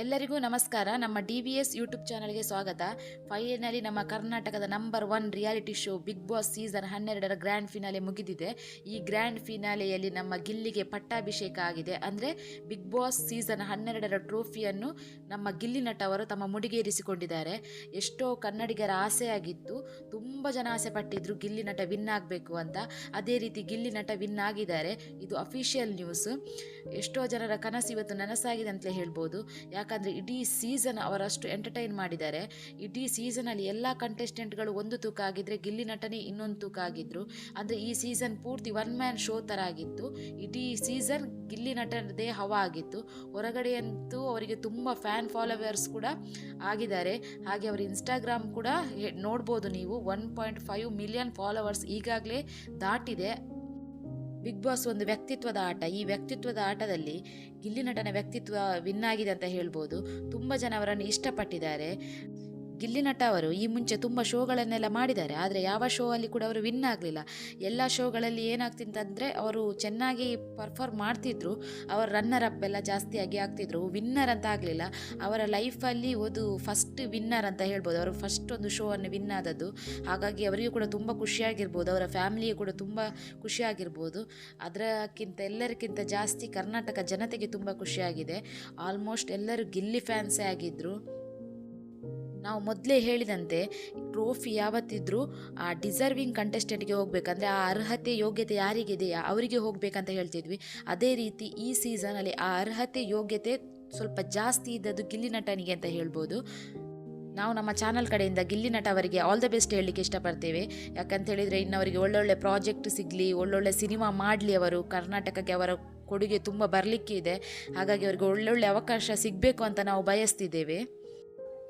ಎಲ್ಲರಿಗೂ ನಮಸ್ಕಾರ. ನಮ್ಮ ಡಿ ವಿ ಎಸ್ ಯೂಟ್ಯೂಬ್ ಚಾನಲ್ಗೆ ಸ್ವಾಗತ. ಫೈನಲಿ ನಮ್ಮ ಕರ್ನಾಟಕದ number one reality show Bigg Boss season ಹನ್ನೆರಡರ ಗ್ರ್ಯಾಂಡ್ ಫಿನಾಲೆ ಮುಗಿದಿದೆ. ಈ ಗ್ರ್ಯಾಂಡ್ ಫಿನಾಲೆಯಲ್ಲಿ ನಮ್ಮ ಗಿಲ್ಲಿಗೆ ಪಟ್ಟಾಭಿಷೇಕ ಆಗಿದೆ. ಅಂದರೆ ಬಿಗ್ ಬಾಸ್ ಸೀಸನ್ ಹನ್ನೆರಡರ ಟ್ರೋಫಿಯನ್ನು ನಮ್ಮ ಗಿಲ್ಲಿ ನಟವರು ತಮ್ಮ ಮುಡಿಗೇರಿಸಿಕೊಂಡಿದ್ದಾರೆ. ಎಷ್ಟೋ ಕನ್ನಡಿಗರ ಆಸೆಯಾಗಿತ್ತು ತುಂಬ ಜನ ಆಸೆ ಪಟ್ಟಿದ್ರು ಗಿಲ್ಲಿ ನಟ ವಿನ್ ಆಗಬೇಕು ಅಂತ. ಅದೇ ರೀತಿ ಗಿಲ್ಲಿ ನಟ ವಿನ್ ಆಗಿದ್ದಾರೆ. ಇದು ಅಫಿಷಿಯಲ್ ನ್ಯೂಸ್. ಎಷ್ಟೋ ಜನರ ಕನಸು ಇವತ್ತು ನನಸಾಗಿದೆ ಅಂತಲೇ ಹೇಳ್ಬೋದು. ಯಾಕಂದರೆ ಇಡೀ ಸೀಸನ್ ಅವರಷ್ಟು ಎಂಟರ್ಟೈನ್ ಮಾಡಿದ್ದಾರೆ. ಇಡೀ ಸೀಸನಲ್ಲಿ ಎಲ್ಲ ಕಂಟೆಸ್ಟೆಂಟ್ಗಳು ಒಂದು ತೂಕ ಆಗಿದ್ದರೆ ಗಿಲ್ಲಿ ನಟನೆ ಇನ್ನೊಂದು ತೂಕ ಆಗಿದ್ದರು ಅಂದರೆ ಈ ಸೀಸನ್ ಪೂರ್ತಿ ಒನ್ ಮ್ಯಾನ್ ಶೋ ಥರ ಆಗಿತ್ತು. ಇಡೀ ಸೀಸನ್ ಗಿಲ್ಲಿ ನಟನದೇ ಹವಾ ಆಗಿತ್ತು. ಹೊರಗಡೆಯಂತೂ ಅವರಿಗೆ ತುಂಬ ಫ್ಯಾನ್ ಫಾಲೋವರ್ಸ್ ಕೂಡ ಆಗಿದ್ದಾರೆ. ಹಾಗೆ ಅವರ ಇನ್ಸ್ಟಾಗ್ರಾಮ್ ಕೂಡ ನೋಡ್ಬೋದು ನೀವು. One point five million followers ಈಗಾಗಲೇ ದಾಟಿದೆ. ಬಿಗ್ ಬಾಸ್ ಒಂದು ವ್ಯಕ್ತಿತ್ವದ ಆಟ. ಈ ವ್ಯಕ್ತಿತ್ವದ ಆಟದಲ್ಲಿ ಗಿಲ್ಲಿ ನಟನ ವ್ಯಕ್ತಿತ್ವ ವಿನ್ ಆಗಿದೆ ಅಂತ ಹೇಳ್ಬೋದು. ತುಂಬ ಜನ ಅವರನ್ನು ಇಷ್ಟಪಟ್ಟಿದ್ದಾರೆ. ಗಿಲ್ಲಿ ನಟ ಅವರು ಈ ಮುಂಚೆ ತುಂಬ ಶೋಗಳನ್ನೆಲ್ಲ ಮಾಡಿದ್ದಾರೆ. ಆದರೆ ಯಾವ ಶೋ ಅಲ್ಲಿ ಕೂಡ ಅವರು ವಿನ್ ಆಗಲಿಲ್ಲ. ಎಲ್ಲ ಶೋಗಳಲ್ಲಿ ಏನಾಗ್ತಿತ್ತಂದರೆ ಅವರು ಚೆನ್ನಾಗಿ ಪರ್ಫಾರ್ಮ್ ಮಾಡ್ತಿದ್ರು. ಅವರ ರನ್ನರ್ ಅಪ್ ಎಲ್ಲ ಜಾಸ್ತಿಯಾಗಿ ಆಗ್ತಿದ್ರು. ವಿನ್ನರ್ ಅಂತ ಆಗಲಿಲ್ಲ. ಅವರ ಲೈಫಲ್ಲಿ ಒಂದು ಫಸ್ಟ್ ವಿನ್ನರ್ ಅಂತ ಹೇಳ್ಬೋದು. ಅವರು ಫಸ್ಟ್ ಒಂದು ಶೋ ಅನ್ನು ವಿನ್ ಆದದ್ದು. ಹಾಗಾಗಿ ಅವರಿಗೂ ಕೂಡ ತುಂಬ ಖುಷಿಯಾಗಿರ್ಬೋದು. ಅವರ ಫ್ಯಾಮಿಲಿಯು ಕೂಡ ತುಂಬ ಖುಷಿಯಾಗಿರ್ಬೋದು. ಅದಕ್ಕಿಂತ ಎಲ್ಲರಿಗಿಂತ ಜಾಸ್ತಿ ಕರ್ನಾಟಕ ಜನತೆಗೆ ತುಂಬ ಖುಷಿಯಾಗಿದೆ. ಆಲ್ಮೋಸ್ಟ್ ಎಲ್ಲರೂ ಗಿಲ್ಲಿ ಫ್ಯಾನ್ಸೇ ಆಗಿದ್ದರು ನಾವು ಮೊದಲೇ ಹೇಳಿದಂತೆ ಟ್ರೋಫಿ ಯಾವತ್ತಿದ್ರೂ ಆ ಡಿಸರ್ವಿಂಗ್ ಕಂಟೆಸ್ಟೆಂಟ್ಗೆ ಹೋಗಬೇಕಂದ್ರೆ ಆ ಅರ್ಹತೆ ಯೋಗ್ಯತೆ ಯಾರಿಗಿದೆಯಾ ಅವರಿಗೆ ಹೋಗಬೇಕಂತ ಹೇಳ್ತಿದ್ವಿ. ಅದೇ ರೀತಿ ಈ ಸೀಸನಲ್ಲಿ ಆ ಅರ್ಹತೆ ಯೋಗ್ಯತೆ ಸ್ವಲ್ಪ ಜಾಸ್ತಿ ಇದ್ದದ್ದು ಗಿಲ್ಲಿ ನಟನಿಗೆ ಅಂತ ಹೇಳ್ಬೋದು. ನಾವು ನಮ್ಮ ಚಾನಲ್ ಕಡೆಯಿಂದ ಗಿಲ್ಲಿ ನಟ ಅವರಿಗೆ ಆಲ್ ದ ಬೆಸ್ಟ್ ಹೇಳಲಿಕ್ಕೆ ಇಷ್ಟಪಡ್ತೇವೆ. ಯಾಕಂತ ಹೇಳಿದರೆ ಇನ್ನು ಅವರಿಗೆ ಒಳ್ಳೊಳ್ಳೆ ಪ್ರಾಜೆಕ್ಟ್ ಸಿಗಲಿ, ಒಳ್ಳೊಳ್ಳೆ ಸಿನಿಮಾ ಮಾಡಲಿ ಅವರು, ಕರ್ನಾಟಕಕ್ಕೆ ಅವರ ಕೊಡುಗೆ ತುಂಬ ಬರಲಿಕ್ಕೆ ಇದೆ ಹಾಗಾಗಿ ಅವರಿಗೆ ಒಳ್ಳೊಳ್ಳೆ ಅವಕಾಶ ಸಿಗಬೇಕು ಅಂತ ನಾವು ಬಯಸ್ತಿದ್ದೇವೆ.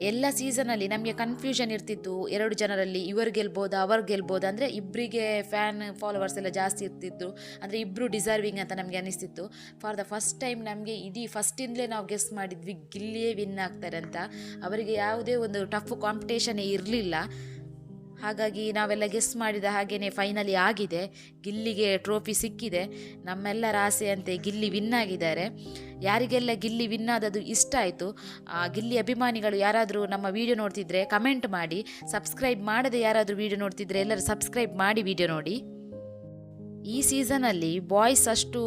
ಎಲ್ಲ ಸೀಸನಲ್ಲಿ ನಮಗೆ ಕನ್ಫ್ಯೂಷನ್ ಇರ್ತಿತ್ತು. ಎರಡು ಜನರಲ್ಲಿ ಇವರು ಗೆಲ್ಬೋದು, ಅವರು ಗೆಲ್ಬೋದು. ಅಂದರೆ ಇಬ್ಬರಿಗೆ ಫ್ಯಾನ್ ಫಾಲೋವರ್ಸ್ ಎಲ್ಲ ಜಾಸ್ತಿ ಇರ್ತಿತ್ತು. ಅಂದರೆ ಇಬ್ಬರು ಡಿಸರ್ವಿಂಗ್ ಅಂತ ನಮಗೆ ಅನಿಸ್ತಿತ್ತು. ಫಾರ್ ದ ಫಸ್ಟ್ ಟೈಮ್ ನಮಗೆ ಇಡೀ ಫಸ್ಟಿಂದಲೇ ನಾವು ಗೆಸ್ ಮಾಡಿದ್ವಿ ಗಿಲ್ಲಿಯೇ ವಿನ್ ಆಗ್ತಾರೆ ಅಂತ. ಅವರಿಗೆ ಯಾವುದೇ ಒಂದು ಟಫ್ ಕಾಂಪಿಟೇಷನೇ ಇರಲಿಲ್ಲ. ಹಾಗಾಗಿ ನಾವೆಲ್ಲ ಗೆಸ್ ಮಾಡಿದ ಹಾಗೆಯೇ ಫೈನಲಿ ಆಗಿದೆ. ಗಿಲ್ಲಿಗೆ ಟ್ರೋಫಿ ಸಿಕ್ಕಿದೆ. ನಮ್ಮೆಲ್ಲರ ಆಸೆಯಂತೆ ಗಿಲ್ಲಿ ವಿನ್ ಆಗಿದ್ದಾರೆ. ಯಾರಿಗೆಲ್ಲ ಗಿಲ್ಲಿ ವಿನ್ ಆದದ್ದು ಇಷ್ಟ ಆಯಿತು ಗಿಲ್ಲಿ ಅಭಿಮಾನಿಗಳು ಯಾರಾದರೂ ನಮ್ಮ ವಿಡಿಯೋ ನೋಡ್ತಿದ್ರೆ ಕಮೆಂಟ್ ಮಾಡಿ. ಸಬ್ಸ್ಕ್ರೈಬ್ ಮಾಡದೆ ಯಾರಾದರೂ ವಿಡಿಯೋ ನೋಡ್ತಿದ್ರೆ ಎಲ್ಲರೂ ಸಬ್ಸ್ಕ್ರೈಬ್ ಮಾಡಿ ವಿಡಿಯೋ ನೋಡಿ. ಈ ಸೀಸನಲ್ಲಿ ಬಾಯ್ಸ್ ಅಷ್ಟು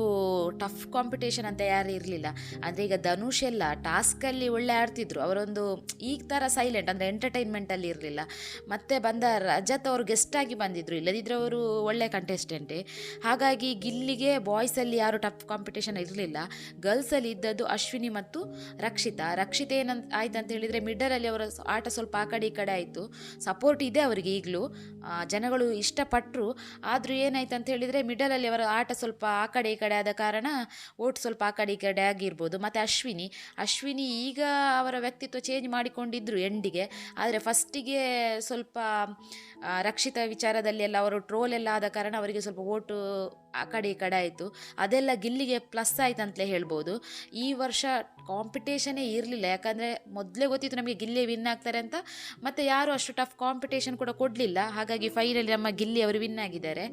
ಟಫ್ ಕಾಂಪಿಟೇಷನ್ ಅಂತ ಯಾರು ಇರಲಿಲ್ಲ. ಅಂದರೆ ಈಗ ಧನುಷ್ ಎಲ್ಲ ಟಾಸ್ಕಲ್ಲಿ ಒಳ್ಳೆ ಆಡ್ತಿದ್ರು. ಅವರೊಂದು ಈ ಥರ ಸೈಲೆಂಟ್ ಅಂದರೆ ಎಂಟರ್ಟೈನ್ಮೆಂಟಲ್ಲಿ ಇರಲಿಲ್ಲ. ಮತ್ತೆ ಬಂದ ರಜತ್ ಅವರು ಗೆಸ್ಟಾಗಿ ಬಂದಿದ್ದರು ಇಲ್ಲದಿದ್ದರೆ ಅವರು ಒಳ್ಳೆ ಕಂಟೆಸ್ಟೆಂಟೆ ಹಾಗಾಗಿ ಗಿಲ್ಲಿಗೆ ಬಾಯ್ಸಲ್ಲಿ ಯಾರು ಟಫ್ ಕಾಂಪಿಟೇಷನ್ ಇರಲಿಲ್ಲ. ಗರ್ಲ್ಸಲ್ಲಿ ಇದ್ದದ್ದು ಅಶ್ವಿನಿ ಮತ್ತು ರಕ್ಷಿತಾ. ರಕ್ಷಿತ ಏನಂತ ಆಯ್ತು ಅಂತ ಹೇಳಿದರೆ ಮಿಡಲಲ್ಲಿ ಅವರ ಆಟ ಸ್ವಲ್ಪ ಆ ಕಡೆ ಈ ಕಡೆ ಆಯಿತು. ಸಪೋರ್ಟ್ ಇದೆ ಅವರಿಗೆ ಈಗಲೂ. ಜನಗಳು ಇಷ್ಟಪಟ್ಟರು ಆದರೂ ಏನಾಯ್ತು ಅಂತ ಹೇಳಿದರೆ ಮಿಡಲಲ್ಲಿ ಅವರ ಆಟ ಸ್ವಲ್ಪ ಆ ಕಡೆ ಈ ಕಡೆ ಆದ ಕಾರಣ ಓಟ್ ಸ್ವಲ್ಪ ಆ ಕಡೆ ಈ ಕಡೆ ಆಗಿರ್ಬೋದು. ಮತ್ತು ಅಶ್ವಿನಿ ಅಶ್ವಿನಿ ಈಗ ಅವರ ವ್ಯಕ್ತಿತ್ವ ಚೇಂಜ್ ಮಾಡಿಕೊಂಡಿದ್ರು ಎಂಡಿಗೆ ಆದರೆ ಫಸ್ಟಿಗೆ ಸ್ವಲ್ಪ ರಕ್ಷಿತ ವಿಚಾರದಲ್ಲಿ ಎಲ್ಲ ಅವರು ಟ್ರೋಲ್ ಎಲ್ಲ ಆದ ಕಾರಣ ಅವರಿಗೆ ಸ್ವಲ್ಪ ಓಟು ಆ ಕಡೆ ಈ ಕಡೆ ಆಯಿತು. ಅದೆಲ್ಲ ಗಿಲ್ಲಿಗೆ ಪ್ಲಸ್ ಆಯ್ತು ಅಂತಲೇ ಹೇಳ್ಬೋದು. ಈ ವರ್ಷ ಕಾಂಪಿಟೇಷನೇ ಇರಲಿಲ್ಲ. ಯಾಕಂದರೆ ಮೊದಲೇ ಗೊತ್ತಿತ್ತು ನಮಗೆ ಗಿಲ್ಲಿ ವಿನ್ ಆಗ್ತಾರೆ ಅಂತ. ಮತ್ತು ಯಾರು ಅಷ್ಟು ಟಫ್ ಕಾಂಪಿಟೇಷನ್ ಕೂಡ ಕೊಡಲಿಲ್ಲ. ಹಾಗಾಗಿ ಫೈನಲಿ ನಮ್ಮ ಗಿಲ್ಲಿ ಅವರು ವಿನ್ ಆಗಿದ್ದಾರೆ.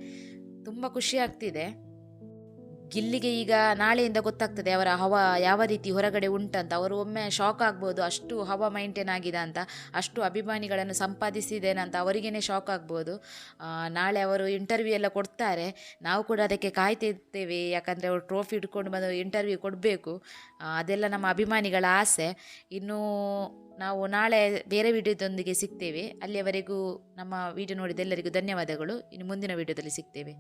ತುಂಬ ಖುಷಿ ಆಗ್ತಿದೆ. ಗಿಲ್ಲಿಗೆ ಈಗ ನಾಳೆಯಿಂದ ಗೊತ್ತಾಗ್ತದೆ ಅವರ ಹವಾ ಯಾವ ರೀತಿ ಹೊರಗಡೆ ಉಂಟಂತ. ಅವರು ಒಮ್ಮೆ ಶಾಕ್ ಆಗ್ಬೋದು, ಅಷ್ಟು ಹವಾ ಮೈಂಟೈನ್ ಆಗಿದೆ ಅಂತ, ಅಷ್ಟು ಅಭಿಮಾನಿಗಳನ್ನು ಸಂಪಾದಿಸಿದ್ದೇನೆ ಅಂತ ಅವರಿಗೇ ಶಾಕ್ ಆಗ್ಬೋದು. ನಾಳೆ ಅವರು ಇಂಟರ್ವ್ಯೂ ಎಲ್ಲ ಕೊಡ್ತಾರೆ. ನಾವು ಕೂಡ ಅದಕ್ಕೆ ಕಾಯ್ತಿರ್ತೇವೆ, ಯಾಕಂದರೆ ಅವರು ಟ್ರೋಫಿ ಇಟ್ಕೊಂಡು ಬಂದು ಇಂಟರ್ವ್ಯೂ ಕೊಡಬೇಕು. ಅದೆಲ್ಲ ನಮ್ಮ ಅಭಿಮಾನಿಗಳ ಆಸೆ. ಇನ್ನು ನಾವು ನಾಳೆ ಬೇರೆ ವಿಡಿಯೋದೊಂದಿಗೆ ಸಿಗ್ತೇವೆ. ಅಲ್ಲಿಯವರೆಗೂ ನಮ್ಮ ವಿಡಿಯೋ ನೋಡಿದ ಎಲ್ಲರಿಗೂ ಧನ್ಯವಾದಗಳು. ಇನ್ನು ಮುಂದಿನ ವಿಡಿಯೋದಲ್ಲಿ ಸಿಗ್ತೇವೆ.